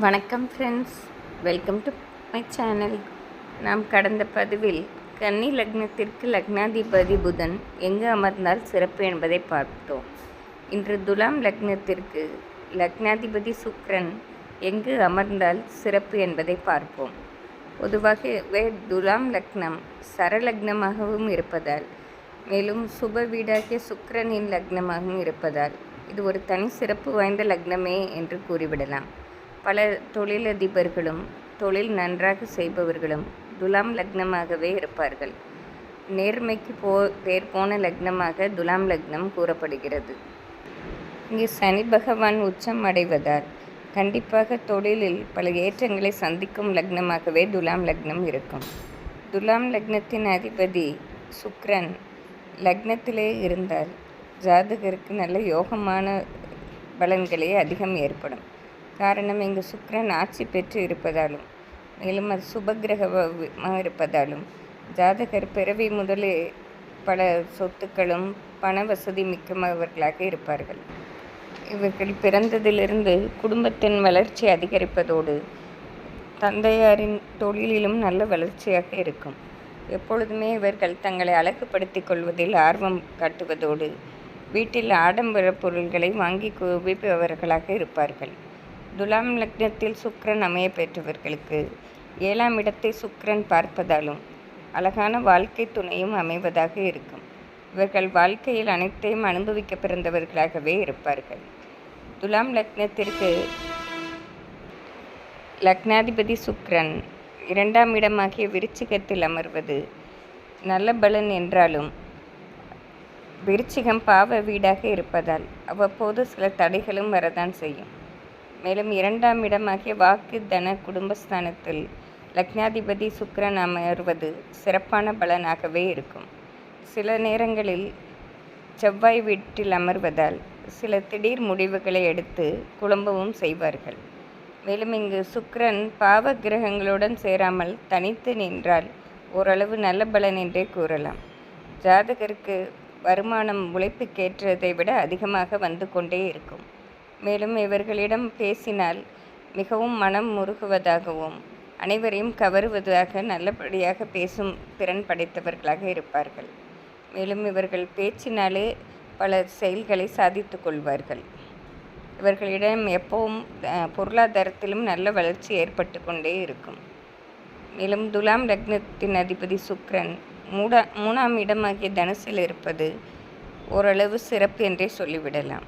வணக்கம் friends welcome to my channel நாம் கடந்த பதிவில் கன்னி லக்னத்திற்கு லக்னாதிபதி புதன் எங்கு அமர்ந்தால் சிறப்பு என்பதை பார்த்தோம். இன்று துலாம் லக்னத்திற்கு லக்னாதிபதி சுக்ரன் எங்கு அமர்ந்தால் சிறப்பு என்பதை பார்ப்போம். பொதுவாகவே துலாம் லக்னம் சரலக்னமாகவும் இருப்பதால் மேலும் சுப வீடாகிய சுக்ரனின் லக்னமாகவும் இருப்பதால் இது ஒரு தனி சிறப்பு வாய்ந்த லக்னமே என்று கூறிவிடலாம். பல தொழிலதிபர்களும் தொழில் நன்றாக செய்பவர்களும் துலாம் லக்னமாகவே இருப்பார்கள். நேர்மைக்கு போ பேர் போன லக்னமாக துலாம் லக்னம் கூறப்படுகிறது. இங்கே சனி பகவான் உச்சம் அடைவதால் கண்டிப்பாக தொழிலில் பல ஏற்றங்களை சந்திக்கும் லக்னமாகவே துலாம் லக்னம் இருக்கும். துலாம் லக்னத்தின் அதிபதி சுக்ரன் லக்னத்திலே இருந்தால் ஜாதகருக்கு நல்ல யோகமான பலன்களே அதிகம் ஏற்படும். காரணம் இங்கு சுக்ரன் ஆட்சி பெற்று இருப்பதாலும் மேலும் அது சுபகிரகமாக இருப்பதாலும் ஜாதகர் பிறவி முதலே பல சொத்துக்களும் பண வசதி மிக்கவர்களாக இருப்பார்கள். இவர்கள் பிறந்ததிலிருந்து குடும்பத்தின் வளர்ச்சி அதிகரிப்பதோடு தந்தையாரின் தொழிலிலும் நல்ல வளர்ச்சியாக இருக்கும். எப்பொழுதுமே இவர்கள் தங்களை அழகுபடுத்தி கொள்வதில் ஆர்வம் காட்டுவதோடு வீட்டில் ஆடம்பர பொருள்களை வாங்கி குவிப்பவர்களாக இருப்பார்கள். துலாம் லக்னத்தில் சுக்ரன் அமைய பெற்றவர்களுக்கு ஏழாம் இடத்தை சுக்ரன் பார்ப்பதாலும் அழகான வாழ்க்கை துணையும் அமைவதாக இருக்கும். இவர்கள் வாழ்க்கையில் அனைத்தையும் அனுபவிக்க பிறந்தவர்களாகவே இருப்பார்கள். துலாம் லக்னத்திற்கு லக்னாதிபதி சுக்ரன் இரண்டாம் இடமாகிய விருச்சிகத்தில் அமர்வது நல்ல பலன் என்றாலும் விருச்சிகம் பாவ வீடாக இருப்பதால் அவ்வப்போது சில தடைகளும் வரதான் செய்யும். மேலும் இரண்டாம் இடமாகிய வாக்கு தன குடும்பஸ்தானத்தில் லக்னாதிபதி சுக்கரன் அமர்வது சிறப்பான பலனாகவே இருக்கும். சில நேரங்களில் செவ்வாய் வீட்டில் அமர்வதால் சில திடீர் முடிவுகளை எடுத்து குழம்பவும் செய்வார்கள். மேலும் இங்கு சுக்கரன் பாவ கிரகங்களுடன் சேராமல் தனித்து நின்றால் ஓரளவு நல்ல பலன் என்றே கூறலாம். ஜாதகருக்கு வருமானம் உழைப்புக்கேற்றதை விட அதிகமாக வந்து கொண்டே இருக்கும். மேலும் இவர்களிடம் பேசினால் மிகவும் மனம் முருகுவதாகவும் அனைவரையும் கவருவதாக நல்லபடியாக பேசும் திறன் படைத்தவர்களாக இருப்பார்கள். மேலும் இவர்கள் பேச்சினாலே பல செயல்களை சாதித்து கொள்வார்கள். இவர்களிடம் எப்பவும் பொருளாதாரத்திலும் நல்ல வளர்ச்சி ஏற்பட்டு கொண்டே இருக்கும். மேலும் துலாம் லக்னத்தின் அதிபதி சுக்ரன் மூடா மூணாம் இடமாகிய தனுசில் இருப்பது ஓரளவு சிறப்பு என்றே சொல்லிவிடலாம்.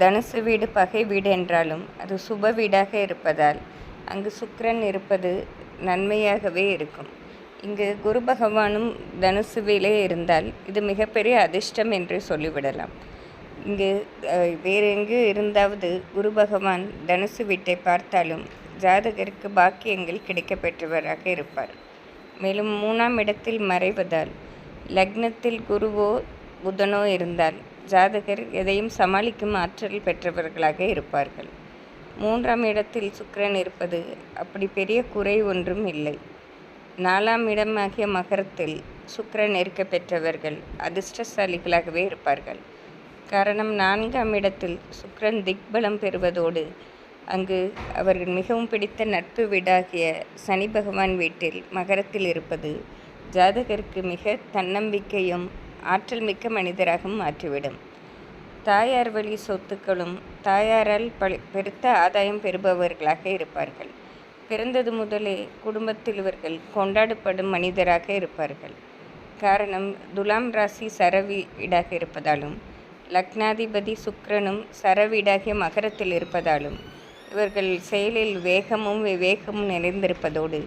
தனுசு வீடு பகை வீடு என்றாலும் அது சுப வீடாக இருப்பதால் அங்கு சுக்கிரன் இருப்பது நன்மையாகவே இருக்கும். இங்கு குரு பகவானும் தனுசுவிலே இருந்தால் இது மிகப்பெரிய அதிர்ஷ்டம் என்று சொல்லிவிடலாம். இங்கு வேறு எங்கு இருந்தாவது குரு பகவான் தனுசு வீட்டை பார்த்தாலும் ஜாதகருக்கு பாக்கியங்கள் கிடைக்கப்பெற்றவராக இருப்பார். மேலும் மூணாம் இடத்தில் மறைவதால் லக்னத்தில் குருவோ புதனோ இருந்தால் ஜாதகர் எதையும் சமாளிக்கும் ஆற்றல் பெற்றவர்களாக இருப்பார்கள். மூன்றாம் இடத்தில் சுக்கிரன் இருப்பது அப்படி பெரிய குறை ஒன்றும் இல்லை. நாலாம் இடமாகிய மகரத்தில் சுக்கிரன் இருக்க பெற்றவர்கள் அதிர்ஷ்டசாலிகளாகவே இருப்பார்கள். காரணம் நான்காம் இடத்தில் சுக்கிரன் திக்பலம் பெறுவதோடு அங்கு அவர்கள் மிகவும் பிடித்த நட்பு வீடாகிய சனி பகவான் வீட்டில் மகரத்தில் இருப்பது ஜாதகருக்கு மிக தன்னம்பிக்கையும் ஆற்றல் மிக்க மனிதராகவும் மாற்றிவிடும். தாயார் வழி சொத்துக்களும் தாயாரால் பல பெருத்த ஆதாயம் பெறுபவர்களாக இருப்பார்கள். பிறந்தது முதலே குடும்பத்தில் இவர்கள் கொண்டாடப்படும் மனிதராக இருப்பார்கள். காரணம் துலாம் ராசி சரவீடாக இருப்பதாலும் லக்னாதிபதி சுக்ரனும் சரவீடாகிய மகரத்தில் இருப்பதாலும் இவர்கள் செயலில் வேகமும் விவேகமும் நிறைந்திருப்பதோடு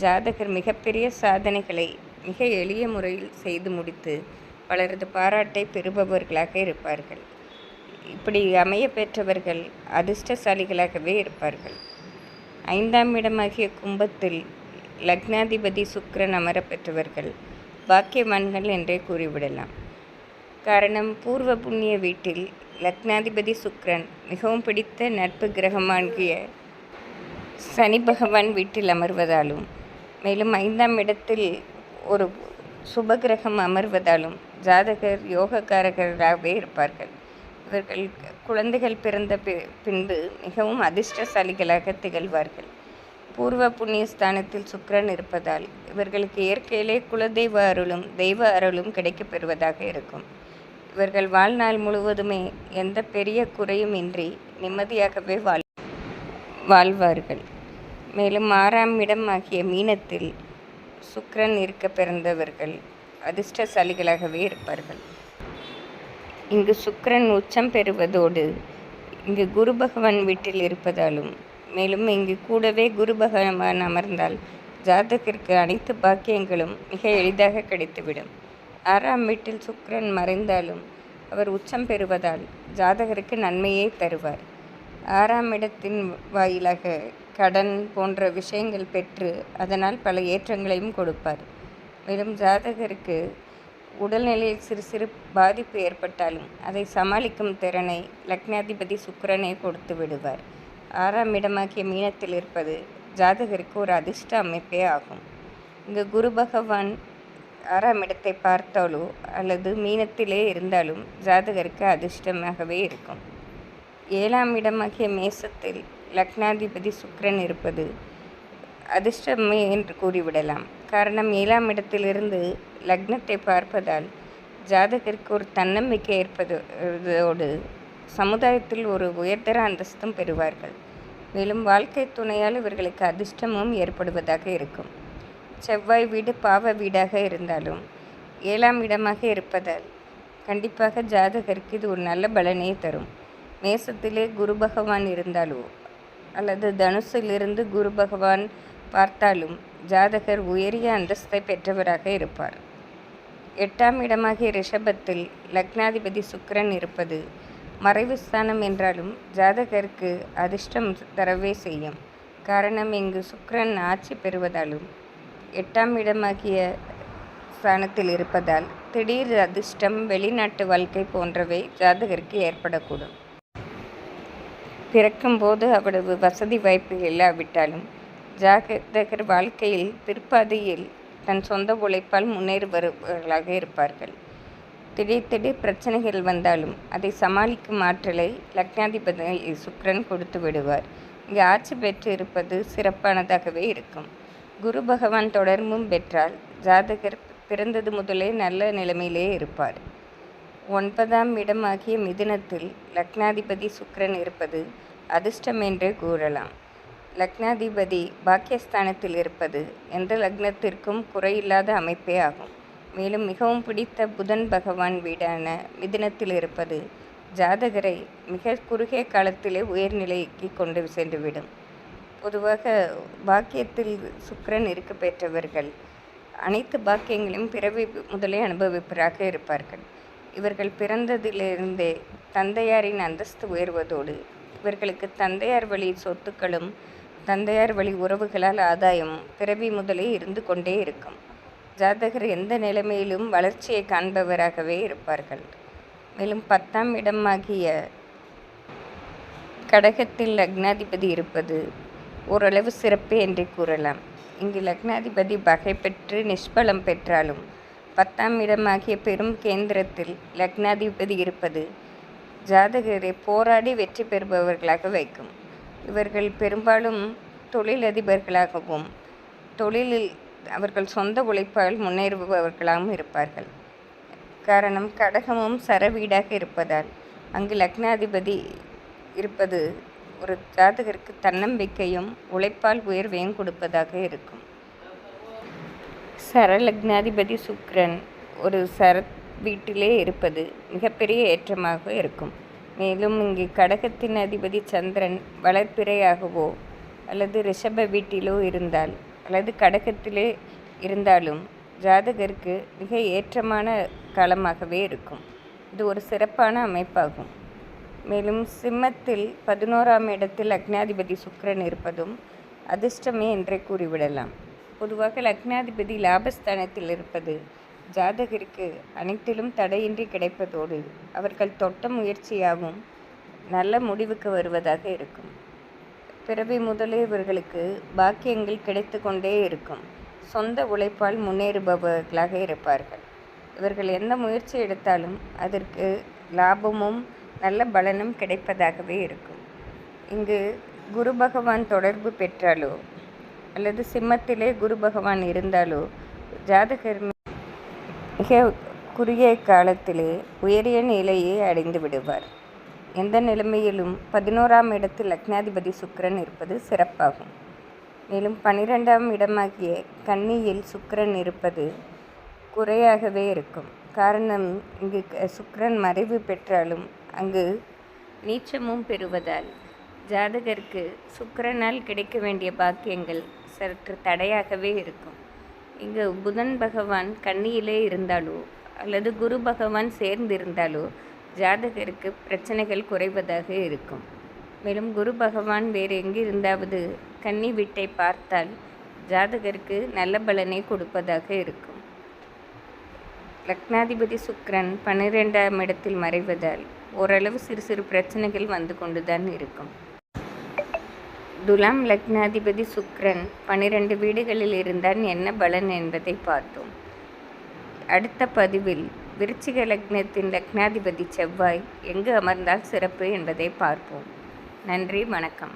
ஜாதகர் மிகப்பெரிய சாதனைகளை மிக எளிய முறையில் செய்து முடித்து பலரது பாராட்டை பெறுபவர்களாக இருப்பார்கள். இப்படி அமைய பெற்றவர்கள் அதிர்ஷ்டசாலிகளாகவே இருப்பார்கள். ஐந்தாம் இடமாகிய கும்பத்தில் லக்னாதிபதி சுக்கரன் அமர பெற்றவர்கள் பாக்கியவான்கள் என்றே கூறிவிடலாம். காரணம் பூர்வ புண்ணிய வீட்டில் லக்னாதிபதி சுக்ரன் மிகவும் பிடித்த நட்பு கிரகமாகிய சனி பகவான் வீட்டில் அமர்வதாலும் மேலும் ஐந்தாம் இடத்தில் ஒரு சுபகிரகம் அமர்வதாலும் ஜாதகர் யோகக்காரகராகவே இருப்பார்கள். இவர்கள் குழந்தைகள் பிறந்த பின்பு மிகவும் அதிர்ஷ்டசாலிகளாக திகழ்வார்கள். பூர்வ புண்ணிய ஸ்தானத்தில் சுக்கிரன் இருப்பதால் இவர்களுக்கு இயற்கையிலே குலதெய்வ அருளும் தெய்வ அருளும் கிடைக்கப் பெறுவதாக இருக்கும். இவர்கள் வாழ்நாள் முழுவதுமே எந்த பெரிய குறையும் இன்றி நிம்மதியாகவே வாழ் வாழ்வார்கள். மேலும் ஆறாம் இடம் ஆகிய மீனத்தில் சுக்கரன் இருக்க பிறந்தவர்கள் அதிர்ஷ்டசாலிகளாகவே இருப்பார்கள். இங்கு சுக்கரன் உச்சம் பெறுவதோடு இங்கு குரு பகவான் வீட்டில் இருப்பதாலும் மேலும் இங்கு கூடவே குரு பகவான் அமர்ந்தால் ஜாதகருக்கு அனைத்து பாக்கியங்களும் மிக எளிதாக கிடைத்துவிடும். ஆறாம் வீட்டில் சுக்கரன் மறைந்தாலும் அவர் உச்சம் பெறுவதால் ஜாதகருக்கு நன்மையை தருவார். ஆறாம் இடத்தின் வாயிலாக கடன் போன்ற விஷயங்கள் பெற்று அதனால் பல ஏற்றங்களையும் கொடுப்பார். மேலும் ஜாதகருக்கு உடல்நிலையில் சிறு சிறு பாதிப்பு ஏற்பட்டாலும் அதை சமாளிக்கும் திறனை லக்னாதிபதி சுக்கிரனே கொடுத்து விடுவார். ஆறாம் இடமாகிய மீனத்தில் இருப்பது ஜாதகருக்கு ஒரு அதிர்ஷ்ட அமைப்பே ஆகும். இங்கு குரு பகவான் ஆறாம் இடத்தை பார்த்தாலோ அல்லது மீனத்திலே இருந்தாலும் ஜாதகருக்கு அதிர்ஷ்டமாகவே இருக்கும். ஏழாம் இடமாகிய மேசத்தில் லக்னாதிபதி சுக்கரன் இருப்பது அதிர்ஷ்டமே என்று கூறிவிடலாம். காரணம் ஏழாம் இடத்திலிருந்து லக்னத்தை பார்ப்பதால் ஜாதகருக்கு ஒரு தன்னம்பிக்கை ஏற்பதோடு சமுதாயத்தில் ஒரு உயர்தர அந்தஸ்தும் பெறுவார்கள். மேலும் வாழ்க்கை துணையால் இவர்களுக்கு அதிர்ஷ்டமும் ஏற்படுவதாக இருக்கும். செவ்வாய் வீடு பாவ வீடாக இருந்தாலும் ஏழாம் இடமாக இருப்பதால் கண்டிப்பாக ஜாதகருக்கு இது ஒரு நல்ல பலனையே தரும். மேசத்திலே குரு பகவான் இருந்தாலோ அல்லது தனுசிலிருந்து குரு பகவான் பார்த்தாலும் ஜாதகர் உயரிய அந்தஸ்தை பெற்றவராக இருப்பார். எட்டாம் இடமாகிய ரிஷபத்தில் லக்னாதிபதி சுக்கரன் இருப்பது மறைவு ஸ்தானம் என்றாலும் ஜாதகருக்கு அதிர்ஷ்டம் தரவே செய்யும். காரணம் இங்கு சுக்கரன் ஆட்சி பெறுவதாலும் எட்டாம் இடமாகிய ஸ்தானத்தில் இருப்பதால் திடீர் அதிர்ஷ்டம் வெளிநாட்டு வாழ்க்கை போன்றவை ஜாதகருக்கு ஏற்படக்கூடும். பிறக்கும்போது அவ்வளவு வசதி வாய்ப்பு இல்லாவிட்டாலும் ஜாதகர் வாழ்க்கையில் பிற்பாதையில் தன் சொந்த உழைப்பால் முன்னேறுபவர்களாக இருப்பார்கள். திடீர் திடீர் பிரச்சனைகள் வந்தாலும் அதை சமாளிக்கும் ஆற்றலை லக்னாதிபதி சுக்ரன் கொடுத்து விடுவார். இங்கு ஆட்சி பெற்று இருப்பது சிறப்பானதாகவே இருக்கும். குரு பகவான் தொடர்பும் பெற்றால் ஜாதகர் பிறந்தது முதலே நல்ல நிலைமையிலே இருப்பார். ஒன்பதாம் இடமாகிய மிதுனத்தில் லக்னாதிபதி சுக்ரன் இருப்பது அதிர்ஷ்டம் என்றே கூறலாம். லக்னாதிபதி பாக்கியஸ்தானத்தில் இருப்பது எந்த லக்னத்திற்கும் குறையில்லாத அமைப்பே ஆகும். மேலும் மிகவும் பிடித்த புதன் பகவான் வீடான மிதுனத்தில் இருப்பது ஜாதகரை மிக குறுகிய காலத்திலே உயர்நிலைக்கு கொண்டு சென்றுவிடும். பொதுவாக பாக்கியத்தில் சுக்கிரன் இருக்க பெற்றவர்கள் அனைத்து பாக்கியங்களையும் பிறவி முதலே அனுபவிப்பராக இருப்பார்கள். இவர்கள் பிறந்ததிலிருந்தே தந்தையாரின் அந்தஸ்து உயர்வதோடு இவர்களுக்கு தந்தையார் வழி சொத்துக்களும் தந்தையார் வழி உறவுகளால் ஆதாயமும் பிறவி முதலே இருந்து கொண்டே இருக்கும். ஜாதகர் எந்த நிலைமையிலும் வளர்ச்சியை காண்பவராகவே இருப்பார்கள். மேலும் பத்தாம் இடமாகிய கடகத்தில் லக்னாதிபதி இருப்பது ஓரளவு சிறப்பு என்றே கூறலாம். இங்கு லக்னாதிபதி பகை பெற்று நிஷ்பலம் பெற்றாலும் பத்தாம் இடமாகிய பெரும் கேந்திரத்தில் லக்னாதிபதி இருப்பது ஜாதகரை போராடி வெற்றி பெறுபவர்களாக வைக்கும். இவர்கள் பெரும்பாலும் தொழிலதிபர்களாகவும் தொழிலில் அவர்கள் சொந்த உழைப்பால் முன்னேறுபவர்களாகவும் இருப்பார்கள். காரணம் கடகமும் சரவீடாக இருப்பதால் அங்கு லக்னாதிபதி இருப்பது ஒரு ஜாதகருக்கு தன்னம்பிக்கையும் உழைப்பால் உயர்வையும் கொடுப்பதாக இருக்கும். சரலக்னாதிபதி சுக்ரன் ஒரு சரத் வீட்டிலே இருப்பது மிகப்பெரிய ஏற்றமாக இருக்கும். மேலும் இங்கு கடகத்தின் அதிபதி சந்திரன் வளர்ப்பிறையாகவோ அல்லது ரிஷப வீட்டிலோ இருந்தால் அல்லது கடகத்திலே இருந்தாலும் ஜாதகருக்கு மிக ஏற்றமான காலமாகவே இருக்கும். இது ஒரு சிறப்பான அமைப்பாகும். மேலும் சிம்மத்தில் பதினோராம் இடத்தில் அக்னாதிபதி சுக்ரன் இருப்பதும் அதிர்ஷ்டமே என்றே கூறிவிடலாம். பொதுவாக லக்னாதிபதி லாபஸ்தானத்தில் இருப்பது ஜாதகருக்கு அனைத்திலும் தடையின்றி கிடைப்பதோடு அவர்கள் தொட்ட முயற்சியாகவும் நல்ல முடிவுக்கு வருவதாக இருக்கும். பிறவி முதலே இவர்களுக்கு பாக்கியங்கள் கிடைத்து கொண்டே இருக்கும். சொந்த உழைப்பால் முன்னேறுபவர்களாக இருப்பார்கள். இவர்கள் எந்த முயற்சி எடுத்தாலும் அதற்கு லாபமும் நல்ல பலனும் கிடைப்பதாகவே இருக்கும். இங்கு குரு பகவான் தொடர்பு பெற்றாலோ அல்லது சிம்மத்திலே குரு பகவான் இருந்தாலோ ஜாதகர் மிக குறுகிய காலத்திலே உயரிய நிலையை அடைந்து விடுவார். எந்த நிலைமையிலும் பதினோராம் இடத்தில் லக்னாதிபதி சுக்கரன் இருப்பது சிறப்பாகும். மேலும் பனிரெண்டாம் இடமாகிய கன்னியில் சுக்கரன் இருப்பது குறையாகவே இருக்கும். காரணம் இங்கு க- மறைவு பெற்றாலும் அங்கு நீச்சமும் பெறுவதால் ஜாதகருக்கு சுக்கரனால் கிடைக்க வேண்டிய பாக்கியங்கள் சற்று தடையாகவே இருக்கும். இங்கு புதன் பகவான் கன்னியிலே இருந்தாலோ அல்லது குரு பகவான் சேர்ந்திருந்தாலோ ஜாதகருக்கு பிரச்சனைகள் குறைவதாக இருக்கும். மேலும் குரு பகவான் வேறு எங்கிருந்தாவது கன்னி வீட்டை பார்த்தால் ஜாதகருக்கு நல்ல பலனை கொடுப்பதாக இருக்கும். லக்னாதிபதி சுக்ரன் பன்னிரெண்டாம் இடத்தில் மறைவதால் ஓரளவு சிறு சிறு பிரச்சனைகள் வந்து கொண்டுதான் இருக்கும். துலாம் லக்னாதிபதி சுக்ரன் பனிரெண்டு வீடுகளில் இருந்தால் என்ன பலன் என்பதை பார்த்தோம். அடுத்த பதிவில் விருச்சிக லக்னத்தின் லக்னாதிபதி செவ்வாய் எங்கு அமர்ந்தால் சிறப்பு என்பதை பார்ப்போம். நன்றி வணக்கம்.